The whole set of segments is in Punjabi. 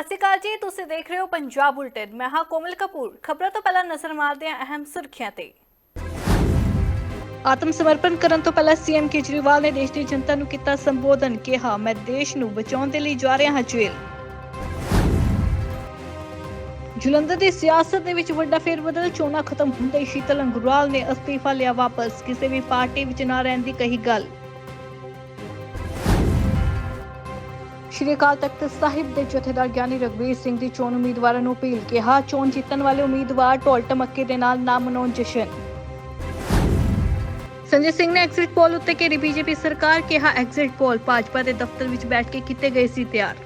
ਸਤਿ ਸ਼੍ਰੀ ਅਕਾਲ ਜੀ, ਤੁਸੀਂ ਦੇਖ ਰਹੇ ਹੋ ਪੰਜਾਬ ਬੁਲਟਨ। ਮੈਂ ਹਾਂ ਕੋਮਲ ਕਪੂਰ। ਖਬਰਾਂ ਤੋਂ ਪਹਿਲਾਂ ਨਜ਼ਰ ਮਾਰਦੇ ਹਾਂ ਅਹਿਮ ਸੁਰਖੀਆਂ ਤੇ। ਆਤਮ ਸਮਰਪਣ ਕਰਨ ਤੋਂ ਪਹਿਲਾਂ ਸੀਐਮ ਕੇਜਰੀਵਾਲ ਨੇ ਦੇਸ਼ ਦੀ ਜਨਤਾ ਨੂੰ ਕੀਤਾ ਸੰਬੋਧਨ, ਕਿਹਾ, ਮੈਂ ਦੇਸ਼ ਨੂੰ ਬਚਾਉਣ ਦੇ ਲਈ ਜਾ ਰਿਹਾ ਹਾਂ, ਜੇਲ੍ਹ। ਜਲੰਧਰ ਦੀ ਸਿਆਸਤ ਦੇ ਵਿੱਚ ਵੱਡਾ ਫੇਰਬਦਲ, ਚੋਣਾਂ ਖਤਮ ਹੁੰਦੇ ਹੀ ਸ਼ੀਤਲ ਅੰਗਰਵਾਲ ਨੇ ਅਸਤੀਫਾ ਲਿਆ ਵਾਪਸ। ਕਿਸੇ ਵੀ ਪਾਰਟੀ ਵਿੱਚ ਨਾ ਰਹਿਣ ਦੀ ਕਹੀ ਗੱਲ। ਸ਼੍ਰੀ ਅਕਾਲ ਤਖਤ ਸਾਹਿਬ ਦੇ ਜਥੇਦਾਰ ਗਿਆਨੀ ਰਗਵੀਰ ਸਿੰਘ ਦੀ ਚੋਣ ਉਮੀਦਵਾਰਾਂ ਨੂੰ ਅਪੀਲ ਕਿਹਾ। ਚੋਣ ਜਿੱਤਣ ਵਾਲੇ ਉਮੀਦਵਾਰ ਢੋਲ ਟਮੱਕੇ ਦੇ ਨਾਲ ਨਾ ਮਨਾਉਣ ਜਸ਼ਨ। ਸੰਜੇ ਸਿੰਘ ਨੇ ਐਗਜ਼ਿਟ ਪੋਲ ਉੱਤੇ ਘੇਰੀ। ਬੀਜੇਪੀ ਸਰਕਾਰ ਕਿਹਾ ਐਗਜ਼ਿਟ ਪੋਲ ਭਾਜਪਾ ਦੇ ਦਫ਼ਤਰ ਵਿੱਚ ਬੈਠ ਕੇ ਕੀਤੇ ਗਏ ਸੀ ਤਿਆਰ।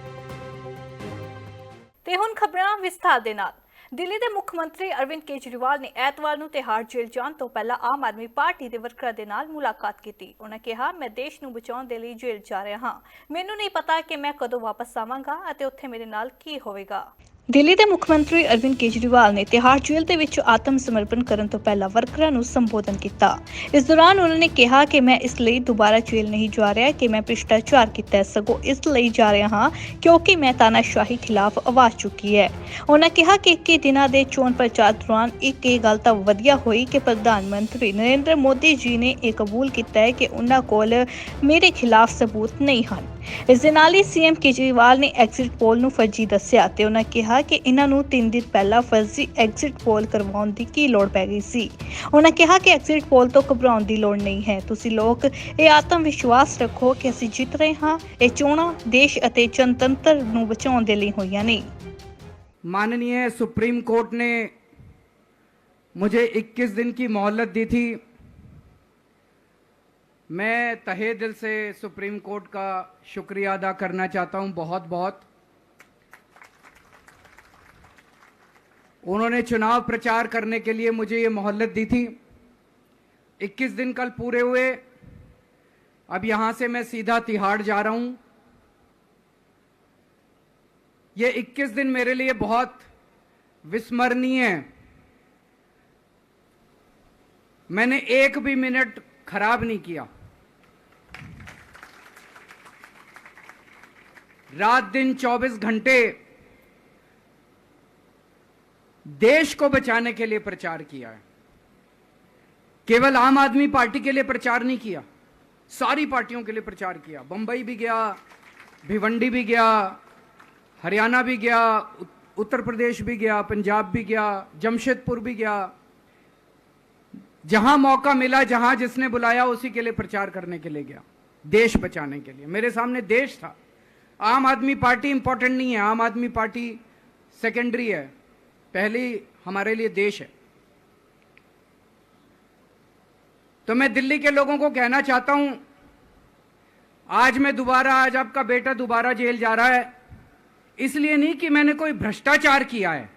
ਤੇ ਹੁਣ ਖਬਰਾਂ ਵਿਸਥਾਰ ਦੇ ਨਾਲ। ਦਿੱਲੀ ਦੇ ਮੁੱਖ ਮੰਤਰੀ ਅਰਵਿੰਦ ਕੇਜਰੀਵਾਲ ਨੇ ਐਤਵਾਰ ਨੂੰ ਤਿਹਾੜ ਜੇਲ੍ਹ ਜਾਣ ਤੋਂ ਪਹਿਲਾਂ ਆਮ ਆਦਮੀ ਪਾਰਟੀ ਦੇ ਵਰਕਰਾਂ ਦੇ ਨਾਲ ਮੁਲਾਕਾਤ ਕੀਤੀ। ਉਹਨਾਂ ਕਿਹਾ, ਮੈਂ ਦੇਸ਼ ਨੂੰ ਬਚਾਉਣ ਦੇ ਲਈ ਜੇਲ੍ਹ ਜਾ ਰਿਹਾ ਹਾਂ। ਮੈਨੂੰ ਨਹੀਂ ਪਤਾ ਕਿ ਮੈਂ ਕਦੋਂ ਵਾਪਸ ਆਵਾਂਗਾ ਅਤੇ ਉੱਥੇ ਮੇਰੇ ਨਾਲ ਕੀ ਹੋਵੇਗਾ। ਦਿੱਲੀ ਦੇ ਮੁੱਖ ਮੰਤਰੀ ਅਰਵਿੰਦ ਕੇਜਰੀਵਾਲ ਨੇ ਤਿਹਾੜ ਜੇਲ੍ਹ ਦੇ ਵਿੱਚ ਆਤਮ ਸਮਰਪਣ ਕਰਨ ਤੋਂ ਪਹਿਲਾਂ ਵਰਕਰਾਂ ਨੂੰ ਸੰਬੋਧਨ ਕੀਤਾ। ਇਸ ਦੌਰਾਨ ਉਹਨਾਂ ਨੇ ਕਿਹਾ ਕਿ ਮੈਂ ਇਸ ਲਈ ਦੁਬਾਰਾ ਜੇਲ੍ਹ ਨਹੀਂ ਜਾ ਰਿਹਾ ਕਿ ਮੈਂ ਭ੍ਰਿਸ਼ਟਾਚਾਰ ਕੀਤਾ ਹੈ, ਸਗੋਂ ਇਸ ਲਈ ਜਾ ਰਿਹਾ ਹਾਂ ਕਿਉਂਕਿ ਮੈਂ ਤਾਨਾਸ਼ਾਹੀ ਖਿਲਾਫ ਆਵਾਜ਼ ਚੁੱਕੀ ਹੈ। ਉਹਨਾਂ ਕਿਹਾ ਕਿ 21 ਦਿਨਾਂ ਦੇ ਚੋਣ ਪ੍ਰਚਾਰ ਦੌਰਾਨ ਇੱਕ ਇਹ ਗੱਲ ਤਾਂ ਵਧੀਆ ਹੋਈ ਕਿ ਪ੍ਰਧਾਨ ਮੰਤਰੀ ਨਰਿੰਦਰ ਮੋਦੀ ਜੀ ਨੇ ਇਹ ਕਬੂਲ ਕੀਤਾ ਹੈ ਕਿ ਉਹਨਾਂ ਕੋਲ ਮੇਰੇ ਖਿਲਾਫ ਸਬੂਤ ਨਹੀਂ ਹਨ। ਇਸ ਦੇ ਨਾਲ ਹੀ ਸੀਐਮ ਕੇਜਰੀਵਾਲ ਨੇ ਐਗਜ਼ਿਟ ਪੋਲ ਨੂੰ ਫਰਜ਼ੀ ਦੱਸਿਆ ਤੇ ਉਹਨਾਂ ਕਿਹਾ ਕਿ ਇਹਨਾਂ ਨੂੰ 3 ਦਿਨ ਪਹਿਲਾਂ ਫਰਜ਼ੀ ਐਗਜ਼ਿਟ ਪੋਲ ਕਰਵਾਉਣ ਦੀ ਕੀ ਲੋੜ ਪੈ ਗਈ ਸੀ ਉਹਨਾਂ ਕਿਹਾ ਕਿ ਐਗਜ਼ਿਟ ਪੋਲ ਤੋਂ ਘਬਰਾਉਣ ਦੀ ਲੋੜ ਨਹੀਂ ਹੈ ਤੁਸੀਂ ਲੋਕ ਇਹ ਆਤਮ ਵਿਸ਼ਵਾਸ ਰੱਖੋ ਕਿ ਅਸੀਂ ਜਿੱਤ ਰਹੇ ਹਾਂ ਇਹ ਚੋਣਾਂ ਦੇਸ਼ ਅਤੇ ਜਨਤੰਤਰ ਨੂੰ ਬਚਾਉਣ ਦੇ ਲਈ ਹੋਈਆਂ ਨਹੀਂ माननीय सुप्रीम कोर्ट ने मुझे 21 दिन की मोहलत दी थी मैं तहे दिल से सुप्रीम कोर्ट का शुक्रिया अदा करना चाहता हूं बहुत बहुत उन्होंने चुनाव प्रचार करने के लिए मुझे ये मोहल्लत दी थी। 21 दिन कल पूरे हुए। अब यहाँ से मैं सीधा तिहाड़ जा रहा हूँ। ये 21 दिन मेरे लिए बहुत विस्मरणीय है। मैंने एक भी मिनट खराब नहीं किया। रात दिन 24 घंटे देश को बचाने के लिए प्रचार किया है। केवल आम आदमी पार्टी के लिए प्रचार नहीं किया, सारी पार्टियों के लिए प्रचार किया। बंबई भी गया, भिवंडी भी गया, हरियाणा भी गया उत्तर प्रदेश भी गया, पंजाब भी गया, जमशेदपुर भी गया। जहाँ मौका मिला, जहाँ जिसने बुलाया, उसी के लिए प्रचार करने के लिए गया, देश बचाने के लिए। मेरे सामने देश था। आम आदमी पार्टी इंपॉर्टेंट नहीं है। आम आदमी पार्टी सेकेंडरी है। पहली हमारे लिए देश है। तो मैं दिल्ली के लोगों को कहना चाहता हूँ, आज मैं दोबारा, आज आपका बेटा दोबारा जेल जा रहा है, इसलिए नहीं कि मैंने कोई भ्रष्टाचार किया है,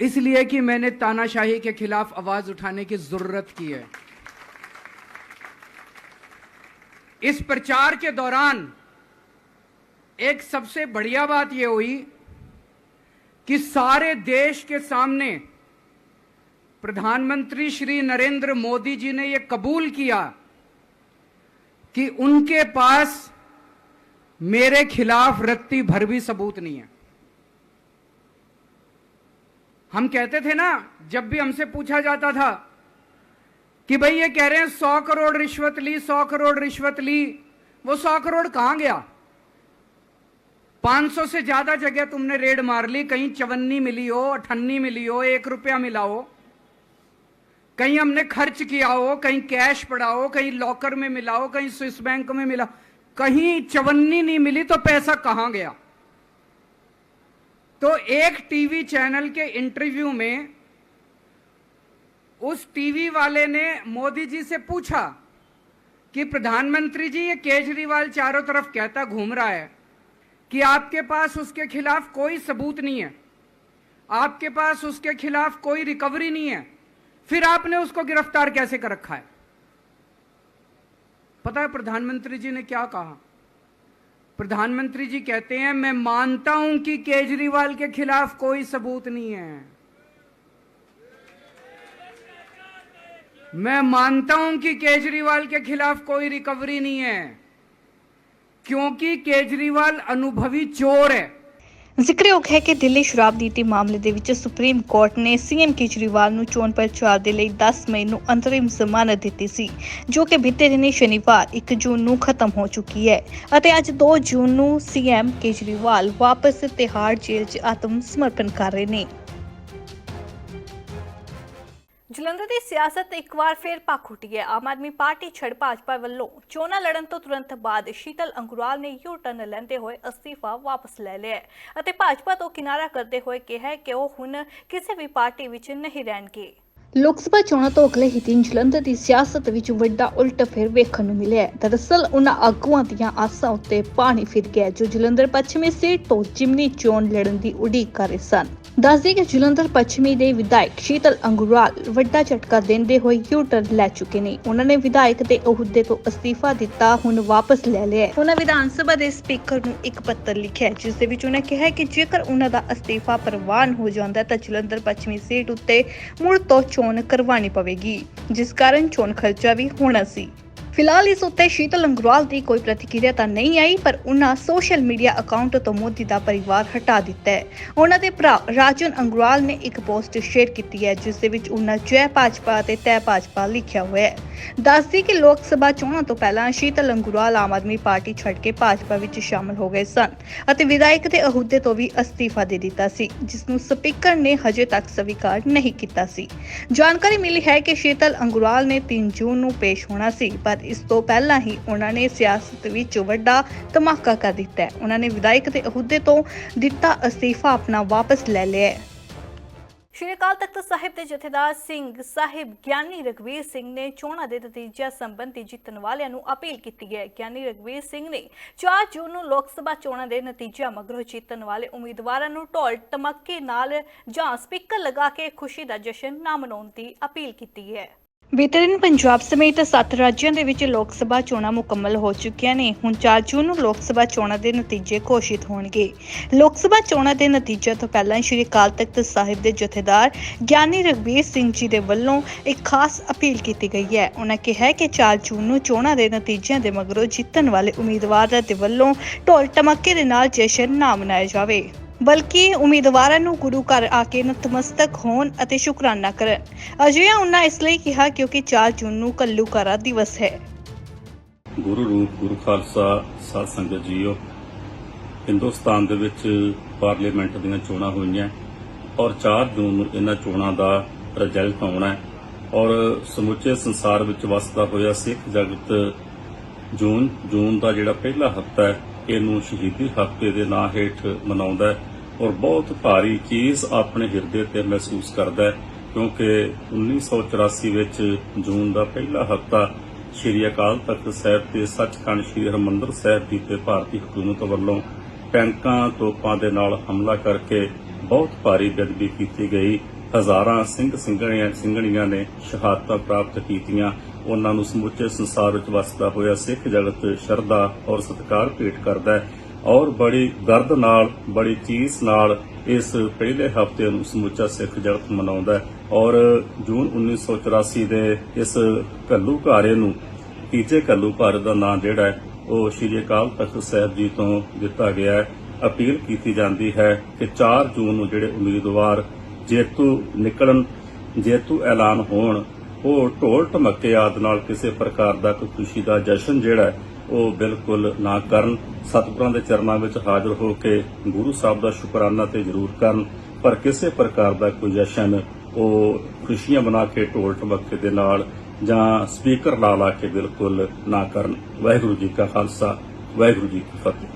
इसलिए कि मैंने तानाशाही के खिलाफ आवाज़ उठाने की ज़रूरत की है। इस प्रचार के दौरान एक सबसे बढ़िया बात यह हुई कि सारे देश के सामने प्रधानमंत्री श्री नरेंद्र मोदी जी ने यह कबूल किया कि उनके पास मेरे खिलाफ रत्ती भर भी सबूत नहीं है। हम कहते थे ना, जब भी हमसे पूछा जाता था कि भाई ये कह रहे हैं, सौ करोड़ रिश्वत ली, सौ करोड़ रिश्वत ली, वो सौ करोड़ कहाँ गया? 500 से ज़्यादा जगह तुमने रेड मार ली। कहीं चवन्नी मिली हो, अठन्नी मिली हो, एक रुपया मिला हो। कहीं हमने खर्च किया हो, कहीं कैश पड़ा हो, कहीं लॉकर में मिला हो, कहीं स्विस बैंक में मिला कहीं चवन्नी नहीं मिली तो पैसा कहाँ गया? तो एक टीवी चैनल के इंटरव्यू में उस टीवी वाले ने मोदी जी से पूछा कि प्रधानमंत्री जी, ये केजरीवाल चारों तरफ़ कहता घूम रहा है। कि आपके पास उसके खिलाफ कोई सबूत नहीं है। आपके पास उसके खिलाफ कोई रिकवरी नहीं है। फिर आपने उसको गिरफ़्तार कैसे कर रखा है? पता है प्रधानमंत्री जी ने क्या कहा? प्रधानमंत्री जी कहते हैं, मैं मानता हूँ कि केजरीवाल के खिलाफ कोई सबूत नहीं है। मैं मानता हूँ कि केजरीवाल के खिलाफ कोई रिकवरी नहीं है। ਕਿਉਂਕਿ ਕੇਜਰੀਵਾਲ ਅਨੁਭਵੀ ਚੋਰ ਹੈ। ਜ਼ਿਕਰਯੋਗ ਹੈ ਕਿ ਦਿੱਲੀ ਸ਼ਰਾਬ ਨੀਤੀ ਮਾਮਲੇ ਦੇ ਵਿੱਚ ਸੁਪਰੀਮ ਕੋਰਟ ਨੇ ਸੀਐਮ ਕੇਜਰੀਵਾਲ ਨੂੰ ਚੋਣ ਪ੍ਰਚਾਰ ਦੇ ਲਈ 10 ਮਈ ਨੂੰ ਅੰਤਰਿਮ ਜ਼ਮਾਨਤ ਦਿੱਤੀ ਸੀ, ਜੋ ਕਿ ਬੀਤੇ ਦਿਨੀ ਸ਼ਨੀਵਾਰ 1 ਜੂਨ ਨੂੰ ਖਤਮ ਹੋ ਚੁੱਕੀ ਹੈ ਅਤੇ ਅੱਜ 2 ਜੂਨ ਨੂੰ ਸੀਐਮ ਕੇਜਰੀਵਾਲ ਵਾਪਸ ਤਿਹਾੜ ਜੇਲ੍ਹ 'ਚ ਆਤਮ ਸਮਰਪਣ ਕਰ ਰਹੇ ਨੇ। ਜਲੰਧਰ ਦੀ ਸਿਆਸਤ ਇੱਕ ਵਾਰ ਫੇਰ ਪੱਖ ਉੱਠੀ ਹੈ ਆਮ ਆਦਮੀ ਪਾਰਟੀ ਛੜ ਭਾਜਪਾ ਵੱਲੋਂ ਚੋਣਾਂ ਲੜਨ ਤੋਂ ਤੁਰੰਤ ਬਾਅਦ ਸ਼ੀਤਲ ਅੰਗੁਰਾਲ ਨੇ ਯੂ ਟਰਨ ਲੈਂਦੇ ਹੋਏ ਅਸਤੀਫਾ ਵਾਪਸ ਲੈ ਲਿਆ ਅਤੇ ਭਾਜਪਾ ਤੋਂ ਕਿਨਾਰਾ ਕਰਦੇ ਹੋਏ ਕਿਹਾ ਕਿ ਉਹ ਹੁਣ ਕਿਸੇ ਵੀ ਪਾਰਟੀ ਵਿੱਚ ਨਹੀਂ ਰਹਿਣਗੇ। ਲੋਕ ਸਭਾ ਚੋਣਾਂ ਤੋਂ ਅਗਲੇ ਹੀ ਦਿਨ ਜਲੰਧਰ ਦੀ ਸਿਆਸਤ ਵਿੱਚ ਵੱਡਾ ਉਲਟ ਫੇਰ ਵੇਖਣ ਨੂੰ ਮਿਲਿਆ ਦਰਅਸਲ ਉਹਨਾਂ ਆਗੂਆਂ ਦੀਆਂ ਆਸਾਂ ਉੱਤੇ ਪਾਣੀ ਫਿਰ ਗਿਆ ਜੋ ਜਲੰਧਰ ਪੱਛਮੀ ਸੀਟ ਤੋਂ ਜਿਮਨੀ ਚੋਣ ਲੜਨ ਦੀ ਉਡੀਕ ਕਰ ਰਹੇ ਸਨ। ਦੱਸਦੇ ਕਿ ਜਲੰਧਰ ਪੱਛਮੀ ਦੇ ਵਿਧਾਇਕ ਸ਼ੀਤਲ ਅੰਗੁਰਾਲ ਵੱਡਾ ਝਟਕਾ ਦਿੰਦੇ ਹੋਏ ਯੂਟਰ ਲੈ ਚੁੱਕੇ ਨੇ। ਉਹਨਾਂ ਨੇ ਵਿਧਾਇਕ ਦੇ ਅਹੁਦੇ ਤੋਂ ਅਸਤੀਫਾ ਦਿੱਤਾ ਹੁਣ ਵਾਪਸ ਲੈ ਲਿਆ ਹੈ। ਉਹਨਾਂ ਵਿਧਾਨ ਸਭਾ ਦੇ ਸਪੀਕਰ ਨੂੰ ਇੱਕ ਪੱਤਰ ਲਿਖਿਆ ਹੈ, ਜਿਸ ਦੇ ਵਿੱਚ ਉਹਨਾਂ ਕਿਹਾ ਕਿ ਜੇਕਰ ਉਹਨਾਂ ਦਾ ਅਸਤੀਫਾ ਪ੍ਰਵਾਨ ਹੋ ਜਾਂਦਾ ਤਾਂ ਜਲੰਧਰ ਪੱਛਮੀ ਸੀਟ ਉੱਤੇ ਮੁੜ ਤੋਂ ਚੋਣ ਕਰਵਾਉਣੀ ਪਵੇਗੀ ਜਿਸ ਕਾਰਨ ਚੋਣ ਖਰਚਾ ਵੀ ਹੋਣਾ ਸੀ। ਫਿਲਹਾਲ ਇਸ ਉੱਤੇ ਸ਼ੀਤਲ ਅੰਗਰਵਾਲ ਦੀ ਕੋਈ ਪ੍ਰਤੀਕਿਰਿਆ ਤਾਂ ਨਹੀਂ ਆਈ, ਪਰ ਉਹਨਾਂ ਸੋਸ਼ਲ ਮੀਡੀਆ ਅਕਾਊਂਟ ਤੋਂ ਮੋਦੀ ਦਾ ਪਰਿਵਾਰ ਹਟਾ ਦਿੱਤਾ ਹੈ। ਉਹਨਾਂ ਦੇ ਭਰਾ ਰਾਜਨ ਅੰਗਰਵਾਲ ਨੇ ਇੱਕ ਪੋਸਟ ਸ਼ੇਅਰ ਕੀਤੀ ਹੈ, ਜਿਸ ਦੇ ਵਿੱਚ ਉਹਨਾਂ ਜੈ ਭਾਜਪਾ ਅਤੇ ਤੈ ਭਾਜਪਾ ਲਿਖਿਆ ਹੋਇਆ ਹੈ। ਦੱਸਦੀ ਕਿ ਲੋਕ ਸਭਾ ਚੋਣਾਂ ਤੋਂ ਪਹਿਲਾਂ ਸ਼ੀਤਲ ਅੰਗਰਵਾਲ ਆਮ ਆਦਮੀ ਪਾਰਟੀ ਛੱਡ ਕੇ ਭਾਜਪਾ ਵਿੱਚ ਸ਼ਾਮਲ ਹੋ ਗਏ ਸਨ ਅਤੇ ਵਿਧਾਇਕ ਦੇ ਅਹੁਦੇ ਤੋਂ ਵੀ ਅਸਤੀਫਾ ਦੇ ਦਿੱਤਾ ਸੀ, ਜਿਸ ਨੂੰ ਸਪੀਕਰ ਨੇ ਹਜੇ ਤੱਕ ਸਵੀਕਾਰ ਨਹੀਂ ਕੀਤਾ ਸੀ। ਜਾਣਕਾਰੀ ਮਿਲੀ ਹੈ ਕਿ ਸ਼ੀਤਲ ਅੰਗੁਰਾਲ ਨੇ 3 ਜੂਨ ਨੂੰ ਪੇਸ਼ ਹੋਣਾ ਸੀ, ਪਰ ਇਸ ਤੋਂ ਪਹਿਲਾਂ ਹੀ ਉਹਨਾਂ ਨੇ ਸਿਆਸਤ ਵਿੱਚ ਵੱਡਾ ਧਮਾਕਾ ਕਰ ਦਿੱਤਾ ਹੈ। ਉਹਨਾਂ ਨੇ ਵਿਧਾਇਕ ਦੇ ਅਹੁਦੇ ਤੋਂ ਦਿੱਤਾ ਅਸਤੀਫਾ ਆਪਣਾ ਵਾਪਸ ਲੈ ਲਿਆ ਹੈ। ਸ਼੍ਰੀ ਅਕਾਲ ਤਖਤ ਸਾਹਿਬ ਦੇ ਜਥੇਦਾਰ ਸਿੰਘ ਸਾਹਿਬ ਗਿਆਨੀ ਰਗਵੀਰ ਸਿੰਘ ਨੇ ਚੋਣਾਂ ਦੇ ਨਤੀਜਿਆਂ ਸੰਬੰਧੀ ਜਿੱਤਣ ਵਾਲਿਆਂ ਨੂੰ ਅਪੀਲ ਕੀਤੀ ਹੈ। ਗਿਆਨੀ ਰਗਵੀਰ ਸਿੰਘ ਨੇ 4 ਜੂਨ ਨੂੰ ਲੋਕ ਸਭਾ ਚੋਣਾਂ ਦੇ ਨਤੀਜਿਆਂ ਮਗਰੋਂ ਜਿੱਤਣ ਵਾਲੇ ਉਮੀਦਵਾਰਾਂ ਨੂੰ ਢੋਲ ਟਮੱਕੇ ਨਾਲ ਜਾਂ ਸਪੀਕਰ ਲਗਾ ਕੇ ਖੁਸ਼ੀ ਦਾ ਜਸ਼ਨ ਨਾ ਮਨਾਉਣ ਦੀ ਅਪੀਲ ਕੀਤੀ ਹੈ। ਬੀਤੇ ਦਿਨ ਪੰਜਾਬ ਸਮੇਤ 7 ਰਾਜਾਂ ਦੇ ਵਿੱਚ ਲੋਕ ਸਭਾ ਚੋਣਾਂ ਮੁਕੰਮਲ ਹੋ ਚੁੱਕੀਆਂ ਨੇ। ਹੁਣ 4 ਜੂਨ ਨੂੰ ਲੋਕ ਸਭਾ ਚੋਣਾਂ ਦੇ ਨਤੀਜੇ ਘੋਸ਼ਿਤ ਹੋਣਗੇ। ਲੋਕ ਸਭਾ ਚੋਣਾਂ ਦੇ ਨਤੀਜਿਆਂ ਤੋਂ ਪਹਿਲਾਂ ਸ਼੍ਰੀ ਅਕਾਲ ਤਖਤ ਸਾਹਿਬ ਦੇ ਜਥੇਦਾਰ ਗਿਆਨੀ ਰਗਵੀਰ ਸਿੰਘ ਜੀ ਦੇ ਵੱਲੋਂ ਇੱਕ ਖਾਸ ਅਪੀਲ ਕੀਤੀ ਗਈ ਹੈ। ਉਹਨਾਂ ਕਿਹਾ ਕਿ 4 ਜੂਨ ਨੂੰ ਚੋਣਾਂ ਦੇ ਨਤੀਜਿਆਂ ਦੇ ਮਗਰੋਂ ਜਿੱਤਣ ਵਾਲੇ ਉਮੀਦਵਾਰਾਂ ਦੇ ਵੱਲੋਂ ਢੋਲ ਟਮੱਕੇ ਦੇ ਨਾਲ ਜਸ਼ਨ ਨਾ ਮਨਾਇਆ ਜਾਵੇ। ਬਲਕਿ ਉਮੀਦਵਾਰਾਂ ਨੂੰ ਗੁਰੂ ਘਰ ਆ ਕੇ ਨਤਮਸਤਕ ਹੋਣ ਅਤੇ ਸ਼ੁਕਰਾਨਾ ਕਰਨ। ਅਜਿਹਾ ਉਹਨਾਂ ਇਸ ਲਈ ਕਿਹਾ ਕਿਉਂਕਿ 4 ਜੂਨ ਨੂੰ ਕੱਲੂਕਾਰਾ ਦਿਵਸ ਹੈ। ਗੁਰੂ ਰੂਪ, ਗੁਰੂ ਖਾਲਸਾ, ਸਾਧ ਸੰਗਤ ਜੀਓ, ਹਿੰਦੁਸਤਾਨ ਦੇ ਵਿੱਚ ਪਾਰਲੀਮੈਂਟ ਦੀਆਂ ਚੋਣਾਂ ਹੋਈਆਂ ਔਰ 4 ਜੂਨ ਨੂੰ ਇਹਨਾਂ ਚੋਣਾਂ ਦਾ ਰਿਜ਼ਲਟ ਆਉਣਾ ਹੈ ਔਰ ਸਮੁੱਚੇ ਸੰਸਾਰ ਵਿੱਚ ਵਸਦਾ ਹੋਇਆ ਸਿੱਖ ਜਗਤ ਜੂਨ ਜੂਨ ਦਾ ਜਿਹੜਾ ਪਹਿਲਾ ਹਫ਼ਤਾ ਹੈ ਇਹਨੂੰ ਸ਼ਹੀਦੀ ਹਫ਼ਤੇ ਦੇ ਨਾਂ ਹੇਠ ਮਨਾਉਂਦਾ ਹੈ ਔਰ ਬਹੁਤ ਭਾਰੀ ਚੀਜ਼ ਆਪਣੇ ਹਿਰਦੇ ਤੇ ਮਹਿਸੂਸ ਕਰਦਾ ਹੈ, ਕਿਉਂਕਿ 1984 ਵਿੱਚ ਜੂਨ ਦਾ ਪਹਿਲਾ ਹਫ਼ਤਾ ਸ਼੍ਰੀ ਅਕਾਲ ਤਖਤ ਸਾਹਿਬ ਤੇ ਸੱਚਖੰਡ ਸ਼੍ਰੀ ਹਰਿਮੰਦਰ ਸਾਹਿਬ ਜੀ ਤੇ ਭਾਰਤੀ ਹਕੂਮਤ ਵੱਲੋਂ ਟੈਂਕਾਂ ਤੋਪਾਂ ਦੇ ਨਾਲ ਹਮਲਾ ਕਰਕੇ ਬਹੁਤ ਭਾਰੀ ਬੇਅਦਬੀ ਕੀਤੀ ਗਈ। ਹਜ਼ਾਰਾਂ ਸਿੰਘ ਸਿੰਘਣੀਆਂ ਸਿੰਘਣੀਆਂ ਨੇ ਸ਼ਹਾਦਤਾਂ ਪ੍ਰਾਪਤ ਕੀਤੀਆਂ। ਉਹਨਾਂ ਨੂੰ ਸਮੁੱਚੇ ਸੰਸਾਰ ਵਿੱਚ ਵਸਦਾ ਹੋਇਆ ਸਿੱਖ ਜਗਤ ਸ਼ਰਧਾ ਔਰ ਸਤਿਕਾਰ ਭੇਟ ਕਰਦਾ ਹੈ ਔਰ ਬੜੀ ਦਰਦ ਨਾਲ, ਬੜੀ ਚੀਸ ਨਾਲ ਇਸ ਪਹਿਲੇ ਹਫ਼ਤੇ ਨੂੰ ਸਮੁੱਚਾ ਸਿੱਖ ਜਗਤ ਮਨਾਉਂਦਾ ਹੈ ਔਰ ਜੂਨ 1984 ਦੇ ਇਸ ਘੱਲੂ ਘਾਰੇ ਨੂੰ, ਤੀਜੇ ਘੱਲੂ ਘਾਰੇ ਦਾ ਨਾਂ ਜਿਹੜਾ ਹੈ, ਉਹ ਸ਼੍ਰੀ ਅਕਾਲ ਤਖਤ ਸਾਹਿਬ ਜੀ ਤੋਂ ਦਿੱਤਾ ਗਿਆ ਹੈ। ਅਪੀਲ ਕੀਤੀ ਜਾਂਦੀ ਹੈ ਕਿ 4 ਜੂਨ ਨੂੰ ਜਿਹੜੇ ਉਮੀਦਵਾਰ ਜੇਤੂ ਨਿਕਲਣ, ਜੇਤੂ ਐਲਾਨ ਹੋਣ ਉਹ ਢੋਲ ਢਮੱਕੇ ਆਦਿ ਨਾਲ ਕਿਸੇ ਪ੍ਰਕਾਰ ਦਾ ਕੋਈ ਖੁਸ਼ੀ ਦਾ ਜਸ਼ਨ ਜਿਹੜਾ ਉਹ ਬਿਲਕੁਲ ਨਾ ਕਰਨ। ਸਤਿਗੁਰਾਂ ਦੇ ਚਰਨਾਂ ਵਿੱਚ ਹਾਜ਼ਰ ਹੋ ਕੇ ਗੁਰੂ ਸਾਹਿਬ ਦਾ ਸ਼ੁਕਰਾਨਾ ਤੇ ਜ਼ਰੂਰ ਕਰਨ। ਪਰ ਕਿਸੇ ਪ੍ਰਕਾਰ ਦਾ ਕੋਈ ਜਸ਼ਨ, ਉਹ ਖੁਸ਼ੀਆਂ ਬਣਾ ਕੇ ਢੋਲ ਢਮੱਕੇ ਦੇ ਨਾਲ ਜਾਂ ਸਪੀਕਰ ਲਾ ਲਾ ਕੇ ਬਿਲਕੁਲ ਨਾ ਕਰਨ। ਵਾਹਿਗੁਰੂ ਜੀ ਕਾ ਖਾਲਸਾ, ਵਾਹਿਗੁਰੂ ਜੀ ਕੀ ਫਤਿਹ।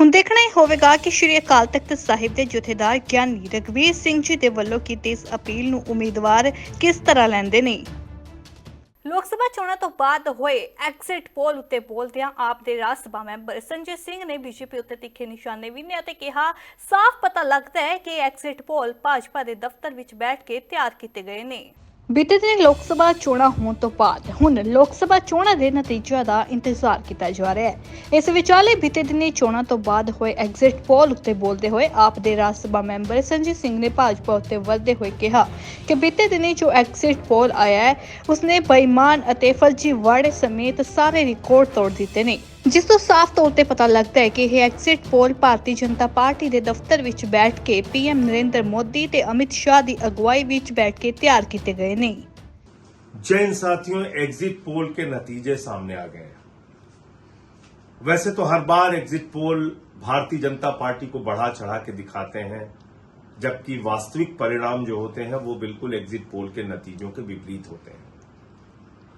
ਹੁਣ ਦੇਖਣਾ ਇਹ ਹੋਵੇਗਾ ਕਿ ਸ਼੍ਰੀ ਅਕਾਲ ਤਖਤ ਸਾਹਿਬ ਦੇ ਜਥੇਦਾਰ ਗਿਆਨੀ ਰਗਵੀਰ ਸਿੰਘ ਜੀ ਦੇ ਵੱਲੋਂ ਕੀਤੀ ਇਸ ਅਪੀਲ ਨੂੰ ਉਮੀਦਵਾਰ ਕਿਸ ਤਰ੍ਹਾਂ ਲੈਂਦੇ ਨੇ? ਲੋਕ ਸਭਾ ਚੋਣਾਂ ਤੋਂ ਬਾਅਦ ਹੋਏ ਐਗਜ਼ਿਟ ਪੋਲ ਉੱਤੇ ਬੋਲਦਿਆਂ ਆਪ ਦੇ ਰਾਜ ਸਭਾ ਮੈਂਬਰ ਸੰਜੇ ਸਿੰਘ ਨੇ ਬੀਜੇਪੀ ਉੱਤੇ ਤਿੱਖੇ ਨਿਸ਼ਾਨੇ ਵੀ ਨੇ ਅਤੇ ਕਿਹਾ, ਸਾਫ਼ ਪਤਾ ਲੱਗਦਾ ਹੈ ਕਿ ਐਗਜ਼ਿਟ ਪੋਲ ਭਾਜਪਾ ਦੇ ਦਫ਼ਤਰ ਵਿੱਚ ਬੈਠ ਕੇ ਤਿਆਰ ਕੀਤੇ ਗਏ ਨੇ। ਬੀਤੇ ਦਿਨ ਲੋਕ ਸਭਾ ਚੋਣਾਂ ਹੋਣ ਤੋਂ ਬਾਅਦ ਹੁਣ ਲੋਕ ਸਭਾ ਚੋਣਾਂ ਦੇ ਨਤੀਜਿਆਂ ਦਾ ਇੰਤਜ਼ਾਰ ਕੀਤਾ ਜਾ ਰਿਹਾ ਹੈ। ਇਸ ਵਿਚਾਲੇ ਬੀਤੇ ਦਿਨੀ ਚੋਣਾਂ ਤੋਂ ਬਾਅਦ ਹੋਏ ਐਗਜ਼ਿਟ ਪੋਲ ਉੱਤੇ ਬੋਲਦੇ ਹੋਏ ਆਪ ਦੇ ਰਾਜ ਸਭਾ ਮੈਂਬਰ ਸੰਜੀਤ ਸਿੰਘ ਨੇ ਭਾਜਪਾ ਉੱਤੇ ਵਰਦੇ ਹੋਏ ਕਿਹਾ ਕਿ ਬੀਤੇ ਦਿਨੀ ਜੋ ਐਗਜ਼ਿਟ ਪੋਲ ਆਇਆ ਹੈ, ਉਸਨੇ ਬੇਈਮਾਨ ਅਤੇ ਫਰਜ਼ੀ ਵਾੜੇ ਸਮੇਤ ਸਾਰੇ ਰਿਕਾਰਡ ਤੋੜ ਦਿੱਤੇ ਨੇ। ਜਿਸ ਤੋਂ ਸਾਫ਼ ਤੌਰ ਤੇ ਪਤਾ ਲੱਗਦਾ ਹੈ ਕਿ ਇਹ exit poll Bharatiya Janata party ਦੇ ਦਫ਼ਤਰ ਵਿੱਚ ਬੈਠ ਕੇ ਪੀਐਮ ਨਰਿੰਦਰ ਮੋਦੀ ਤੇ ਅਮਿਤ ਸ਼ਾਹ ਦੀ ਅਗਵਾਈ ਵਿੱਚ ਬੈਠ ਕੇ ਤਿਆਰ ਕੀਤੇ ਗਏ ਨੇ जैन साथियों एग्जिट पोल के नतीजे सामने आ गए हैं वैसे तो हर बार exit poll Bharatiya Janata party को बढ़ा चढ़ा के दिखाते हैं जबकि वास्तविक परिणाम जो होते हैं वो बिल्कुल एग्जिट पोल के नतीजों के विपरीत होते हैं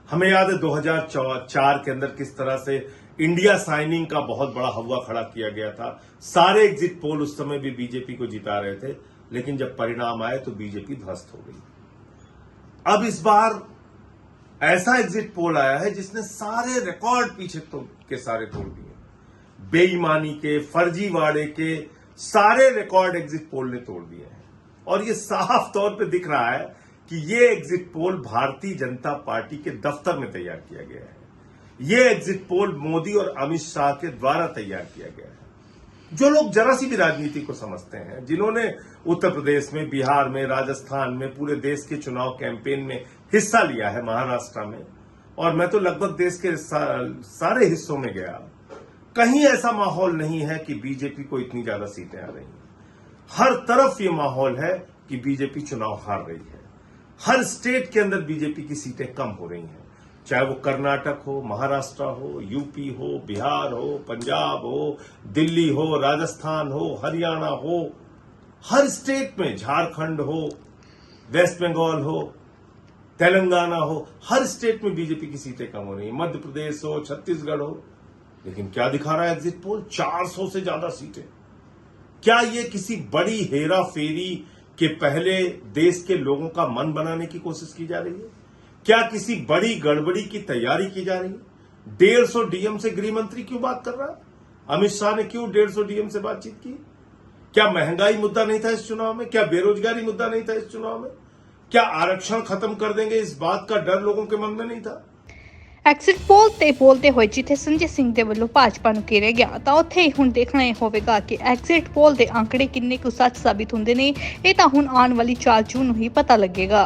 हमें याद है 2004 के अंदर किस तरह से इंडिया साइनिंग का बहुत बड़ा हवा खड़ा किया गया था। सारे एग्जिट पोल उस समय भी बीजेपी को जिता रहे थे, लेकिन जब परिणाम आए तो बीजेपी ध्वस्त हो गई। अब इस बार ऐसा एग्जिट पोल आया है जिसने सारे रिकॉर्ड पीछे तो के सारे तोड़ दिए। बेईमानी के, फर्जीवाड़े के सारे रिकॉर्ड एग्जिट पोल ने तोड़ दिए हैं। और ये साफ़ तौर पे दिख रहा है कि ये exit poll Bharatiya Janata party के दफ्तर में तैयार किया गया है। ये एग्जिट पोल मोदी और अमित शाह के द्वारा तैयार किया गया है। जो लोग जरा सी भी राजनीति को समझते हैं, जिन्होंने उत्तर प्रदेश में, बिहार में, राजस्थान में, पूरे देश के चुनाव कैंपेन में हिस्सा लिया है महाराष्ट्र में, और मैं तो लगभग देश के सारे हिस्सों में गया। कहीं ऐसा माहौल नहीं है कि बीजेपी को इतनी ज़्यादा सीटें आ रही हर तरफ़ ये माहौल है कि बीजेपी चुनाव हार रही है। हर स्टेट के अंदर बीजेपी की सीटें कम हो रही हैं। चाहे वो कर्नाटक हो, महाराष्ट्र हो यूपी हो, बिहार हो, पंजाब हो, दिल्ली हो, राजस्थान हो, हरियाणा हो, हर स्टेट में, झारखंड हो, वेस्ट बंगाल हो, तेलंगाना हो, हर स्टेट में बीजेपी की सीटें कम हो रही हैं। मध्य प्रदेश हो, छत्तीसगढ़ हो, लेकिन क्या दिखा रहा है एग्जिट पोल? 400 से ज़्यादा सीटें। क्या ये किसी बड़ी हेरा फेरी के पहले देश के लोगों का मन बनाने की कोशिश की जा रही है? क्या किसी बड़ी गड़बड़ी की तैयारी की जा रही है डेढ़ सौ डीएम से गृह मंत्री क्यों बात कर रहा है अमित शाह ने क्यों डेढ़ सौ डीएम से बातचीत की क्या महंगाई मुद्दा नहीं था इस चुनाव में क्या बेरोजगारी मुद्दा नहीं था इस चुनाव में क्या आरक्षण खत्म कर देंगे इस बात का डर लोगों के मन में नहीं था ਐਗਜ਼ਿਟ ਪੋਲ ਤੇ ਬੋਲਦੇ ਹੋਏ ਜਿੱਥੇ ਸੰਜੇ ਸਿੰਘ ਦੇ ਵੱਲੋਂ ਭਾਜਪਾ ਨੂੰ ਘੇਰਿਆ ਗਿਆ ਤਾਂ ਉੱਥੇ ਹੀ ਹੁਣ ਦੇਖਣਾ ਇਹ ਹੋਵੇਗਾ ਕਿ ਐਗਜ਼ਿਟ ਪੋਲ ਦੇ ਅੰਕੜੇ ਕਿੰਨੇ ਕੁ ਸੱਚ ਸਾਬਿਤ ਹੁੰਦੇ ਨੇ ਇਹ ਤਾਂ ਹੁਣ ਆਉਣ ਵਾਲੀ 4 ਜੂਨ ਨੂੰ ਹੀ ਪਤਾ ਲੱਗੇਗਾ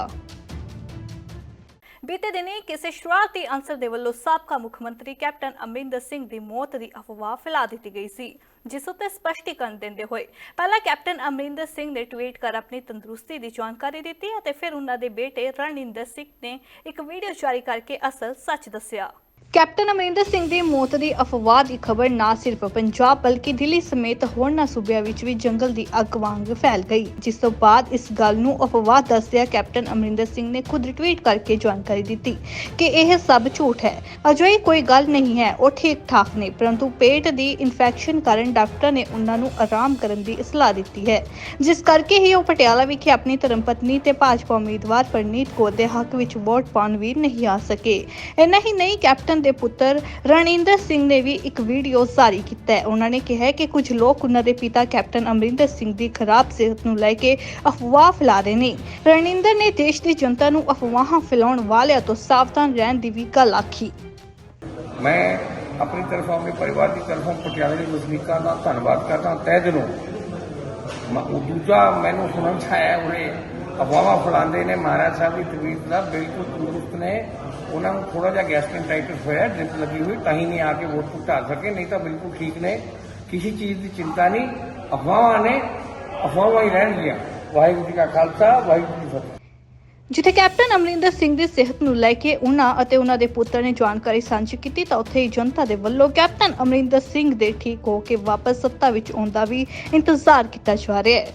ਬੀਤੇ ਦਿਨੀ ਕਿਸੇ ਸ਼ਰਾਰਤੀ ਅਨਸਰ ਦੇ ਵੱਲੋਂ ਸਾਬਕਾ ਮੁੱਖ ਮੰਤਰੀ ਕੈਪਟਨ ਅਮਰਿੰਦਰ ਸਿੰਘ ਦੀ ਮੌਤ ਦੀ ਅਫਵਾਹ ਫੈਲਾ ਦਿੱਤੀ ਗਈ ਸੀ, ਜਿਸ ਉੱਤੇ ਸਪਸ਼ਟੀਕਰਨ ਦਿੰਦੇ ਹੋਏ। ਪਹਿਲਾਂ ਕੈਪਟਨ ਅਮਰਿੰਦਰ ਸਿੰਘ ਨੇ ਟਵੀਟ ਕਰ ਆਪਣੀ ਤੰਦਰੁਸਤੀ ਦੀ ਜਾਣਕਾਰੀ ਦਿੱਤੀ ਅਤੇ ਫਿਰ ਉਹਨਾਂ ਦੇ ਬੇਟੇ ਰਣਿੰਦਰ ਸਿੰਘ ਨੇ ਇੱਕ ਵੀਡੀਓ ਜਾਰੀ ਕਰਕੇ ਅਸਲ ਸੱਚ ਦੱਸਿਆ। ਕੈਪਟਨ ਅਮਰਿੰਦਰ ਸਿੰਘ ਦੀ ਮੌਤ ਦੀ ਅਫਵਾਹ ਦੀ ਖਬਰ ਨਾ ਸਿਰਫ ਪੰਜਾਬ ਬਲਕਿ ਦਿੱਲੀ ਸਮੇਤ ਹੋਰਨਾਂ ਸੂਬਿਆਂ ਵਿੱਚ ਵੀ ਜੰਗਲ ਦੀ ਅੱਗ ਵਾਂਗ ਫੈਲ ਗਈ, ਜਿਸ ਤੋਂ ਬਾਅਦ ਇਸ ਗੱਲ ਨੂੰ ਅਫਵਾਹ ਦੱਸਦਿਆਂ ਕੈਪਟਨ ਅਮਰਿੰਦਰ ਸਿੰਘ ਨੇ ਖੁਦ ਟਵੀਟ ਕਰਕੇ ਜਾਣਕਾਰੀ ਦਿੱਤੀ ਕਿ ਇਹ ਸਭ ਝੂਠ ਹੈ। ਅਜਿਹੀ ਕੋਈ ਗੱਲ ਨਹੀਂ ਹੈ, ਉਹ ਠੀਕ ਠਾਕ ਨੇ, ਪਰੰਤੂ ਪੇਟ ਦੀ ਇਨਫੈਕਸ਼ਨ ਕਾਰਨ ਡਾਕਟਰ ਨੇ ਉਹਨਾਂ ਨੂੰ ਆਰਾਮ ਕਰਨ ਦੀ ਸਲਾਹ ਦਿੱਤੀ ਹੈ। ਜਿਸ ਕਰਕੇ ਹੀ ਉਹ ਪਟਿਆਲਾ ਵਿਖੇ ਆਪਣੀ ਧਰਮ ਪਤਨੀ ਤੇ ਭਾਜਪਾ ਉਮੀਦਵਾਰ ਪਰਨੀਤ ਕੌਰ ਦੇ ਹੱਕ ਵਿੱਚ ਵੋਟ ਪਾਉਣ ਵੀ ਨਹੀਂ ਆ ਸਕੇ। ਇੰਨਾ ਹੀ ਨਹੀਂ, ਕੈਪਟਨ ਦੇ ਪੁੱਤਰ ਰਣਿੰਦਰ ਸਿੰਘ ਨੇ ਵੀ ਇੱਕ ਵੀਡੀਓ ਜਾਰੀ ਕੀਤਾ ਹੈ। ਉਹਨਾਂ ਨੇ ਕਿਹਾ ਕਿ ਕੁਝ ਲੋਕ ਉਹਨਾਂ ਦੇ ਪਿਤਾ ਕੈਪਟਨ ਅਮਰਿੰਦਰ ਸਿੰਘ ਦੀ ਖਰਾਬ ਸਿਹਤ ਨੂੰ ਲੈ ਕੇ ਅਫਵਾਹ ਫੈਲਾ ਰਹੇ ਨੇ। ਰਣਿੰਦਰ ਨੇ ਦੇਸ਼ ਦੀ ਜਨਤਾ ਨੂੰ ਅਫਵਾਹਾਂ ਫੈਲਾਉਣ ਵਾਲਿਆਂ ਤੋਂ ਸਾਵਧਾਨ ਰਹਿਣ ਦੀ ਵੀ ਗੱਲ ਆਖੀ। ਮੈਂ ਆਪਣੀ ਤਰਫੋਂ, ਆਪਣੇ ਪਰਿਵਾਰ ਦੀ ਤਰਫੋਂ ਪਟਿਆਲੇ ਦੇ ਵਸਨੀਕਾਂ ਦਾ ਧੰਨਵਾਦ ਕਰਦਾ ਤਹਿ ਦਿਲੋਂ ਉਹ ਦੂਜਾ ਮੈਨੂੰ ਸੁਣਨ 'ਚ ਆਇਆ, ਉਹਨੇ ਅਫਵਾਹਾਂ ਫੈਲਾਉਂਦੇ ਨੇ। ਮਹਾਰਾਜ ਸਾਹਿਬ ਦੀ ਤਬੀਅਤ ਦਾ ਬਿਲਕੁਲ ਤੰਦਰੁਸਤ ਨੇ। ਉਹਨਾਂ ਨੂੰ ਥੋੜਾ ਜਿਹਾ ਗੈਸਟ੍ਰਾਈਟਿਸ ਹੋਇਆ ਡ੍ਰਿਪ ਲੱਗੀ ਹੋਈ, ਤਾਂ ਹੀ ਨਹੀਂ ਆ ਕੇ ਵੋਟ ਪੁੱਟਾ ਸਕੇ, ਨਹੀਂ ਤਾਂ ਬਿਲਕੁਲ ਠੀਕ ਨੇ। ਕਿਸੇ ਚੀਜ਼ ਦੀ ਚਿੰਤਾ ਨਹੀਂ, ਅਫਵਾਹਾਂ ਨੇ, ਅਫਵਾਹਾਂ ਹੀ ਰਹਿਣਗੀਆਂ। ਵਾਹਿਗੁਰੂ ਜੀ ਕਾ ਖਾਲਸਾ, ਵਾਹਿਗੁਰੂ ਜੀ ਫਤਿਹ। ਜਿੱਥੇ ਕੈਪਟਨ ਅਮਰਿੰਦਰ ਸਿੰਘ ਦੀ ਸਿਹਤ ਨੂੰ ਲੈ ਕੇ ਉਹਨਾਂ ਅਤੇ ਉਹਨਾਂ ਦੇ ਪੁੱਤਰ ਨੇ ਜਾਣਕਾਰੀ ਸਾਂਝੀ ਕੀਤੀ, ਤਾਂ ਉੱਥੇ ਹੀ ਜਨਤਾ ਦੇ ਵੱਲੋਂ ਕੈਪਟਨ ਅਮਰਿੰਦਰ ਸਿੰਘ ਦੇ ਠੀਕ ਹੋ ਕੇ ਵਾਪਸ ਸੱਤਾ ਵਿੱਚ ਆਉਣ ਦਾ ਵੀ ਇੰਤਜ਼ਾਰ ਕੀਤਾ ਜਾ ਰਿਹਾ ਹੈ।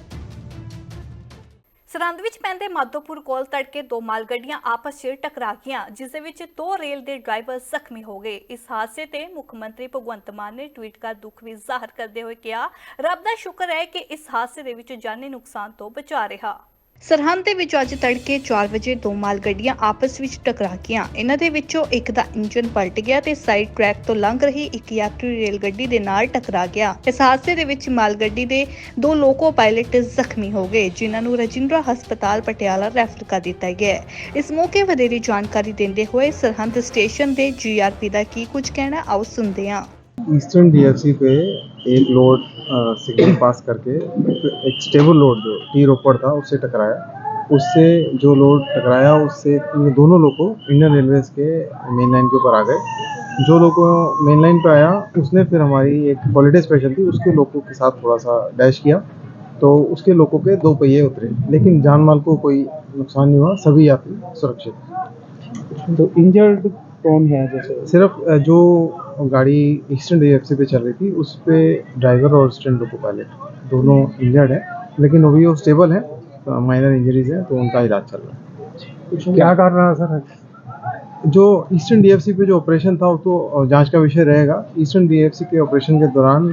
ਸਰਹੰਦ ਵਿੱਚ ਪੈਂਦੇ ਮਾਧੋਪੁਰ ਕੋਲ ਤੜਕੇ ਦੋ ਮਾਲ ਗੱਡੀਆਂ ਆਪਸ 'ਚ ਟਕਰਾ ਗਈਆਂ, ਜਿਸ ਦੇ ਵਿੱਚ ਦੋ ਰੇਲ ਦੇ ਡਰਾਈਵਰ ਜ਼ਖਮੀ ਹੋ ਗਏ। ਇਸ ਹਾਦਸੇ ਤੇ ਮੁੱਖ ਮੰਤਰੀ ਭਗਵੰਤ ਮਾਨ ਨੇ ਟਵੀਟ ਕਰ ਦੁੱਖ ਵੀ ਜ਼ਾਹਰ ਕਰਦੇ ਹੋਏ ਕਿਹਾ, ਰੱਬ ਦਾ ਸ਼ੁਕਰ ਹੈ ਕਿ ਇਸ ਹਾਦਸੇ ਦੇ ਵਿੱਚ ਜਾਨੀ ਨੁਕਸਾਨ ਤੋਂ ਬਚਾ ਰਿਹਾ। ਸਰਹੰਦ ਦੇ ਵਿੱਚ ਅੱਜ ਤੜਕੇ 4 ਵਜੇ ਦੋ ਮਾਲ ਗੱਡੀਆਂ ਆਪਸ ਵਿੱਚ ਟਕਰਾ ਗਈਆਂ। ਇਹਨਾਂ ਦੇ ਵਿੱਚੋਂ ਇੱਕ ਦਾ ਇੰਜਨ ਪਲਟ ਗਿਆ ਤੇ ਸਾਈਡ ਟਰੈਕ ਤੋਂ ਲੰਘ ਰਹੀ ਇੱਕ ਯਾਤਰੀ ਰੇਲ ਗੱਡੀ ਦੇ ਨਾਲ ਟਕਰਾ ਗਿਆ। ਇਸ ਹਾਦਸੇ ਦੇ ਵਿੱਚ ਮਾਲ ਗੱਡੀ ਦੇ ਦੋ ਲੋਕੋ ਪਾਇਲਟ ਜ਼ਖਮੀ ਹੋ ਗਏ, ਜਿਨ੍ਹਾਂ ਨੂੰ ਰਜਿੰਦਰਾ ਹਸਪਤਾਲ ਪਟਿਆਲਾ ਰੈਫਰ ਕਰ ਦਿੱਤਾ ਗਿਆ ਇਸ ਮੌਕੇ ਵਧੇਰੀ ਜਾਣਕਾਰੀ ਦਿੰਦੇ ਹੋਏ ਸਰਹੰਦ ਸਟੇਸ਼ਨ ਦੇ ਜੀਆਰਪੀ ਦਾ ਕੀ ਕੁਝ ਕਹਿਣਾ, ਆਓ ਸੁਣਦੇ ਹਾਂ। ईस्टर्न डीएफसी पे एक लोड सिग्नल पास करके एक स्टेबल लोड जो टी रोपड़ था उससे टकराया। उससे जो लोड टकराया उससे दोनों लोग को इंडियन रेलवेज के मेन लाइन के ऊपर आ गए। जो लोगों मेन लाइन पे आया उसने फिर हमारी एक हॉलीडे स्पेशल थी उसके लोगों के साथ थोड़ा सा डैश किया। तो उसके लोगों के दो पहिए उतरे लेकिन जान माल को कोई नुकसान नहीं हुआ सभी यात्री सुरक्षित। तो इंजर्ड कौन है जैसे? सिर्फ़ जो गाड़ी ईस्टर्न डीएफसी पे चल रही थी उस पे ड्राइवर और स्टैंड लोको पायलट दोनों इंजर्ड है लेकिन अभी वो स्टेबल है माइनर इंजरीज है तो उनका इलाज चल रहा है। क्या कारण रहा सर? जो ईस्टर्न डीएफसी पे जो ऑपरेशन था वो तो जाँच का विषय रहेगा। ईस्टर्न डीएफसी के ऑपरेशन के दौरान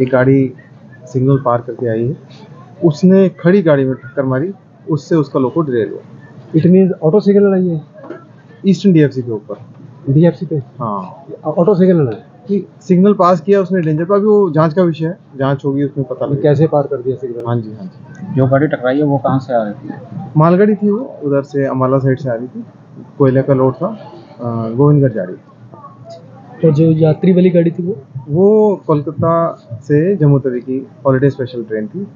एक गाड़ी सिग्नल पार करके आई है। उसने खड़ी गाड़ी में टक्कर मारी उससे उसका लोको डिरेल हुआ। इट मीन ऑटो सिग्नल लड़ाई है? ईस्टर्न डीएफसी के ऊपर। डीएफसी पे? हाँ। ऑटो सिग्नल लड़ाई कि सिग्नल पास किया उसने डेंजर पर अभी वो जाँच का विषय है। जाँच होगी उसमें पता लगेगा। कैसे पार कर दिया सिग्नल हाँ जी हाँ जी। जो गाड़ी टकराई है वो कहाँ से आ रही थी? मालगाड़ी थी वो उधर से अम्बाला साइड से आ रही थी। कोयले का लोड था गोविंदगढ़ जा रही थी। तो जो यात्री वाली गाड़ी थी वो? वो कोलकाता से जम्मू तवी की हॉलीडे स्पेशल ट्रेन थी।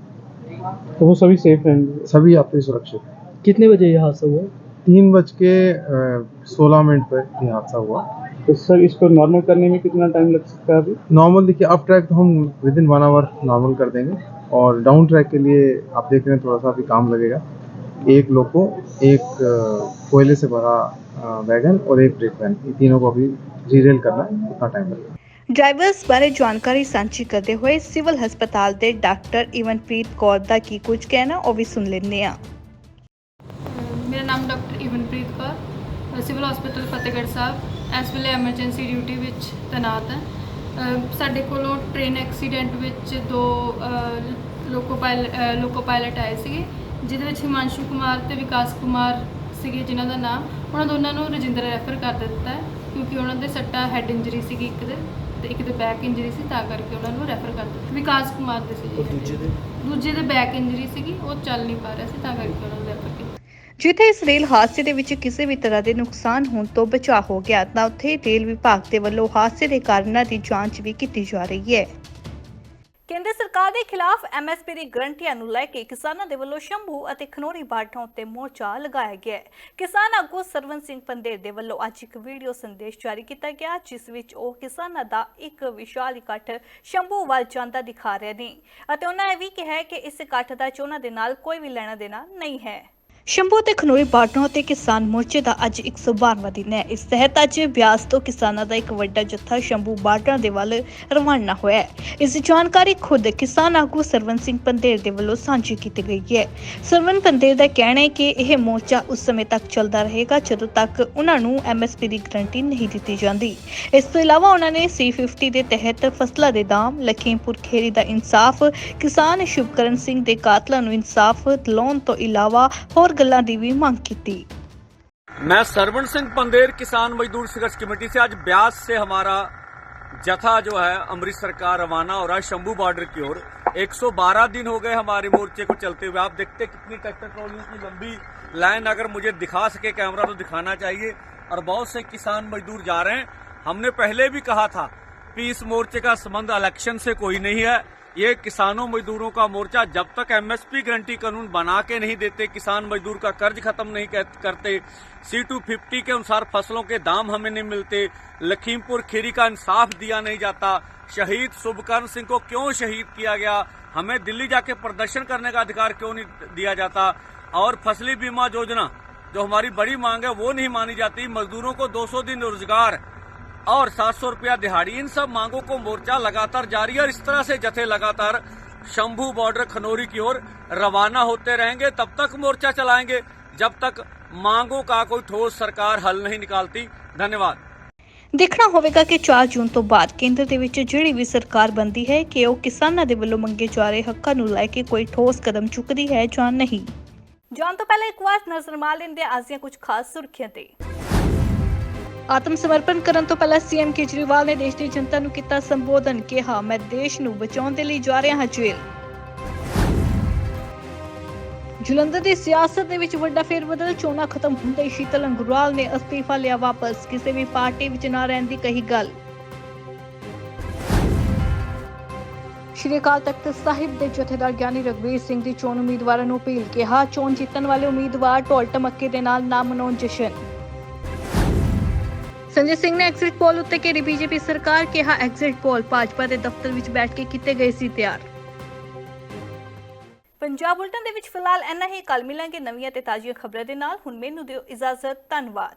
तो वो सभी सेफ़ रहेंगे। सभी यात्री सुरक्षित कितने बजे ये हादसा हुआ? तीन बज के अ, सोलह मिनट पर ये हादसा हुआ तो सर इसको नॉर्मल करने में कितना टाइम लग सकता है अभी नॉर्मल देखिए अप ट्रैक तो हम within one hour normal कर देंगे और डाउन ट्रैक के लिए आप देख रहे हैं थोड़ा सा अभी काम लगेगा एक लोको एक अ, कोयले से भरा अ, वैगन और एक ब्रेक वैन ये तीनों को अभी रीरेल करना है उतना टाइम लगेगा ਡਰਾਈਵਰਸ ਬਾਰੇ ਜਾਣਕਾਰੀ ਸਾਂਝੀ ਕਰਦੇ ਹੋਏ ਸਿਵਲ ਹਸਪਤਾਲ ਦੇ ਡਾਕਟਰ ਇਵਨਪ੍ਰੀਤ ਕੌਰ ਦਾ ਕੀ ਕੁਝ ਕਹਿਣਾ ਉਹ ਵੀ ਸੁਣ ਲੈਂਦੇ ਹਾਂ ਮੇਰਾ ਨਾਮ doctor Ivanpreet Kaur civil hospital Fatehgarh Sahib ਇਸ ਵੇਲੇ ਐਮਰਜੈਂਸੀ ਡਿਊਟੀ ਵਿੱਚ ਤੈਨਾਤ ਹਾਂ। ਅ, ਸਾਡੇ ਕੋਲੋਂ ਟ੍ਰੇਨ ਐਕਸੀਡੈਂਟ ਵਿੱਚ ਦੋ ਅ, ਲੋਕੋ ਪਾਇਲ ਅ, ਲੋਕੋ ਪਾਇਲਟ ਆਏ ਸੀਗੇ ਜਿਹਦੇ ਵਿੱਚ ਹਿਮਾਂਸ਼ੂ ਕੁਮਾਰ ਤੇ ਵਿਕਾਸ ਕੁਮਾਰ ਸੀਗੇ ਜਿਨ੍ਹਾਂ ਦਾ ਨਾਮ। ਉਹਨਾਂ ਦੋਨਾਂ ਨੂੰ ਰਜਿੰਦਰ ਰੈਫਰ ਕਰ ਦਿੱਤਾ ਹੈ ਕਿਉਂਕਿ ਉਹਨਾਂ ਦੇ ਸੱਟਾ ਹੈਡ ਇੰਜਰੀ ਸੀਗੀ ਇੱਕ ਦੇ ਤੇ ਇੱਕ ਦੇ ਬੈਕ ਇੰਜਰੀ ਸੀ ਤਾਂ ਕਰਕੇ ਉਹਨਾਂ ਨੂੰ ਰੈਫਰ ਕਰ ਦਿੱਤਾ। ਵਿਕਾਸ ਕੁਮਾਰ ਦੇ ਸੀ ਜੀ। ਦੂਜੇ ਦੇ? ਦੂਜੇ ਦੇ ਬੈਕ ਇੰਜਰੀ ਸੀਗੀ ਉਹ ਚੱਲ ਨਹੀਂ ਪਾ ਰਿਹਾ ਸੀ ਤਾਂ ਕਰਕੇ ਉਹਨਾਂ ਨੂੰ ਰੈਫਰ ਜਿੱਥੇ ਇਸ ਰੇਲ ਹਾਦਸੇ ਦੇ ਵਿੱਚ ਕਿਸੇ ਵੀ ਤਰ੍ਹਾਂ ਦੇ ਨੁਕਸਾਨ ਹੋਣ ਤੋਂ ਬਚਾਅ ਹੋ ਗਿਆ, ਤਾਂ ਉੱਥੇ ਰੇਲ ਵਿਭਾਗ ਦੇ ਵੱਲੋਂ ਹਾਦਸੇ ਦੇ ਕਾਰਨਾਂ ਦੀ ਜਾਂਚ ਵੀ ਕੀਤੀ ਜਾ ਰਹੀ ਹੈ। ਕੇਂਦਰ ਸਰਕਾਰ ਦੇ ਖਿਲਾਫ ਐਮਐਸਪੀ ਦੀ ਗਰੰਟੀਆਂ ਨੂੰ ਲੈ ਕੇ ਕਿਸਾਨਾਂ ਦੇ ਵੱਲੋਂ ਸ਼ੰਭੂ ਅਤੇ ਖਨੋਰੀ ਬਾਰਡਰਾਂ ਉੱਤੇ ਮੋਰਚਾ ਲਗਾਇਆ ਗਿਆ ਹੈ। ਕਿਸਾਨ ਆਗੂ ਸਰਵਨ ਸਿੰਘ ਪੰਦੇਰ ਦੇ ਵੱਲੋਂ ਅੱਜ ਇੱਕ ਵੀਡੀਓ ਸੰਦੇਸ਼ ਜਾਰੀ ਕੀਤਾ ਗਿਆ, ਜਿਸ ਵਿੱਚ ਉਹ ਕਿਸਾਨਾਂ ਦਾ ਇੱਕ ਵਿਸ਼ਾਲ ਇਕੱਠ ਸ਼ੰਭੂ ਵੱਲ ਜਾਂਦਾ ਦਿਖਾ ਰਹੇ ਨੇ ਅਤੇ ਉਹਨਾਂ ਇਹ ਵੀ ਕਿਹਾ ਹੈ ਕਿ ਇਸ ਇਕੱਠ ਦਾ ਚੋਣਾਂ ਦੇ ਨਾਲ ਕੋਈ ਵੀ ਲੈਣਾ ਦੇਣਾ ਨਹੀਂ ਹੈ। ਸ਼ੰਭੂ ਤੇ ਖਨੋਰੀ ਬਾਰਡਰਾਂ ਤੇ ਕਿਸਾਨ ਮੋਰਚੇ ਦਾ ਅੱਜ 112ਵਾਂ ਦਿਨ ਹੈ। ਇਸ ਤਹਿਤ ਅੱਜ ਬਿਆਸ ਤੋਂ ਕਿਸਾਨਾਂ ਦਾ ਇੱਕ ਵੱਡਾ ਜੱਥਾ ਸ਼ੰਭੂ ਬਾਰਡਰਾਂ ਦੇ ਵੱਲ ਰਵਾਨਾ ਹੋਇਆ ਹੈ। ਇਸ ਦੀ ਜਾਣਕਾਰੀ ਖੁਦ ਕਿਸਾਨ ਆਗੂ ਸਰਵਨ ਸਿੰਘ ਪੰਦੇਰ ਦੇ ਵੱਲੋਂ ਸਾਂਝੀ ਕੀਤੀ ਗਈ ਹੈ। ਸਰਵਨ ਪੰਦੇਰ ਦਾ ਕਹਿਣਾ ਹੈ ਕਿ ਇਹ ਮੋਰਚਾ ਉਸ ਸਮੇਂ ਤੱਕ ਚੱਲਦਾ ਰਹੇਗਾ, ਜਦੋਂ ਤੱਕ ਉਹਨਾਂ ਨੂੰ ਐਮਐਸਪੀ ਦੀ ਗਰੰਟੀ ਨਹੀਂ ਦਿੱਤੀ ਜਾਂਦੀ। ਇਸ ਤੋਂ ਇਲਾਵਾ ਉਹਨਾਂ ਨੇ C50 ਦੇ ਤਹਿਤ ਫਸਲਾਂ ਦੇ ਦਾਮ, ਲਖੀਮਪੁਰ ਖੇਰੀ ਦਾ ਇਨਸਾਫ, ਕਿਸਾਨ ਸ਼ੁਭਕਰਨ ਸਿੰਘ ਦੇ ਕਾਤਲਾਂ ਨੂੰ ਇਨਸਾਫ ਦਿਲਾਉਣ ਤੋਂ ਇਲਾਵਾ ਹੋਰ ਗੱਲਾਂ ਦੀ ਵੀ ਮੰਗ ਕੀਤੀ मैं सरवण सिंह पंदेर किसान मजदूर संघर्ष कमेटी से आज ब्यास से हमारा जथा जो है अमृतसर का रवाना हो रहा है शंभू बॉर्डर की ओर 112 दिन हो गए हमारे मोर्चे को चलते हुए आप देखते हैं कितनी ट्रैक्टर ट्रॉलियों की लंबी लाइन अगर मुझे दिखा सके कैमरा तो दिखाना चाहिए और बहुत से किसान मजदूर जा रहे हैं हमने पहले भी कहा था कि इस मोर्चे का संबंध इलेक्शन से कोई नहीं है ये किसानों मजदूरों का मोर्चा जब तक एमएसपी गारंटी कानून बना के नहीं देते, किसान मजदूर का कर्ज खत्म नहीं करते सी टू फिफ्टी के अनुसार फ़सलों के दाम हमें नहीं मिलते, लखीमपुर खीरी का इंसाफ दिया नहीं जाता, शहीद शुभकर्ण सिंह को क्यों शहीद किया गया? हमें दिल्ली जाके प्रदर्शन करने का अधिकार क्यों नहीं दिया जाता? और फसली बीमा योजना, जो हमारी बड़ी मांग है, वो नहीं मानी जाती। मजदूरों को 200 दिन रोज़गार और 700 रुपया दिहाड़ी इन सब मांगों को मोर्चा लगातार जारी है और इस तरह से जथे लगातार शंभू बॉर्डर खनौरी की ओर रवाना होते रहेंगे तब तक मोर्चा चलाएंगे जब तक मांगों का कोई ठोस सरकार हल नहीं निकालती धन्यवाद ਦੇਖਣਾ ਹੋਵੇਗਾ ਕਿ 4 ਜੂਨ ਤੋਂ ਬਾਅਦ ਕੇਂਦਰ ਦੇ ਵਿੱਚ ਜਿਹੜੀ ਵੀ ਸਰਕਾਰ ਬੰਦੀ ਹੈ ਕਿ ਉਹ ਕਿਸਾਨਾਂ ਦੇ ਵੱਲੋਂ ਮੰਗੇ ਜਾ ਰਹੇ ਹੱਕਾਂ ਨੂੰ ਲੈ ਕੇ ਕੋਈ ਠੋਸ ਕਦਮ ਚੁੱਕਦੀ ਹੈ ਜਾਂ ਨਹੀਂ ਜਾਣ ਤੋਂ ਪਹਿਲਾਂ ਇੱਕ ਵਾਰ ਨਜ਼ਰ ਮਾਰ ਲੈਂਦੇ ਹਾਂ ਅੱਜ ਦੀਆਂ ਕੁਝ ਖਾਸ ਸੁਰਖੀਆਂ ਤੇ ਆਤਮ ਸਮਰਪਣ ਕਰਨ ਤੋਂ ਪਹਿਲਾਂ ਸੀਐਮ ਕੇਜਰੀਵਾਲ ਨੇ ਦੇਸ਼ ਦੀ ਜਨਤਾ ਨੂੰ ਕੀਤਾ ਸੰਬੋਧਨ, ਕਿਹਾ, ਮੈਂ ਦੇਸ਼ ਨੂੰ ਬਚਾਉਣ ਦੇ ਲਈ ਜਾ ਰਿਹਾ ਹਾਂ, ਜੇਲ੍ਹ। ਜਲੰਧਰ ਦੀ ਸਿਆਸਤ ਦੇ ਵਿੱਚ ਵੱਡਾ ਫੇਰਬਦਲ, ਚੋਣਾਂ ਖਤਮ ਹੁੰਦੇ ਹੀ ਸ਼ੀਤਲ ਅੰਗਰਵਾਲ ਨੇ ਅਸਤੀਫਾ ਲਿਆ ਵਾਪਸ, ਕਿਸੇ ਵੀ ਪਾਰਟੀ ਵਿੱਚ ਨਾ ਰਹਿਣ ਦੀ ਕਹੀ ਗੱਲ। ਸ਼੍ਰੀ ਅਕਾਲ ਤਖਤ ਸਾਹਿਬ ਦੇ ਜਥੇਦਾਰ ਗਿਆਨੀ ਰਗਵੀਰ ਸਿੰਘ ਦੀ ਚੋਣ ਉਮੀਦਵਾਰਾਂ ਨੂੰ ਅਪੀਲ, ਕਿਹਾ, ਚੋਣ ਜਿੱਤਣ ਵਾਲੇ ਉਮੀਦਵਾਰ ਢੋਲ ਟਮੱਕੇ ਦੇ ਨਾਲ ਨਾ ਮਨਾਉਣ ਜਸ਼ਨ। ਸੰਜੇ ਸਿੰਘ ਨੇ ਐਗਜ਼ਿਟ ਪੋਲ ਉੱਤੇ ਘੇਰੀ ਬੀਜੇਪੀ ਸਰਕਾਰ, ਕਿਹਾ ਐਗਜ਼ਿਟ ਪੋਲ ਭਾਜਪਾ ਦੇ ਦਫ਼ਤਰ ਵਿੱਚ ਬੈਠ ਕੇ ਕੀਤੇ ਗਏ ਸੀ ਤਿਆਰ। ਪੰਜਾਬ ਬੁਲਟਨ ਦੇ ਵਿੱਚ ਫਿਲਹਾਲ ਇੰਨਾ ਹੀ। ਕੱਲ ਮਿਲਾਂਗੇ ਨਵੀਆਂ ਤੇ ਤਾਜ਼ੀਆਂ ਖਬਰਾਂ ਦੇ ਨਾਲ। ਹੁਣ ਮੈਨੂੰ ਦਿਓ ਇਜਾਜ਼ਤ। ਧੰਨਵਾਦ।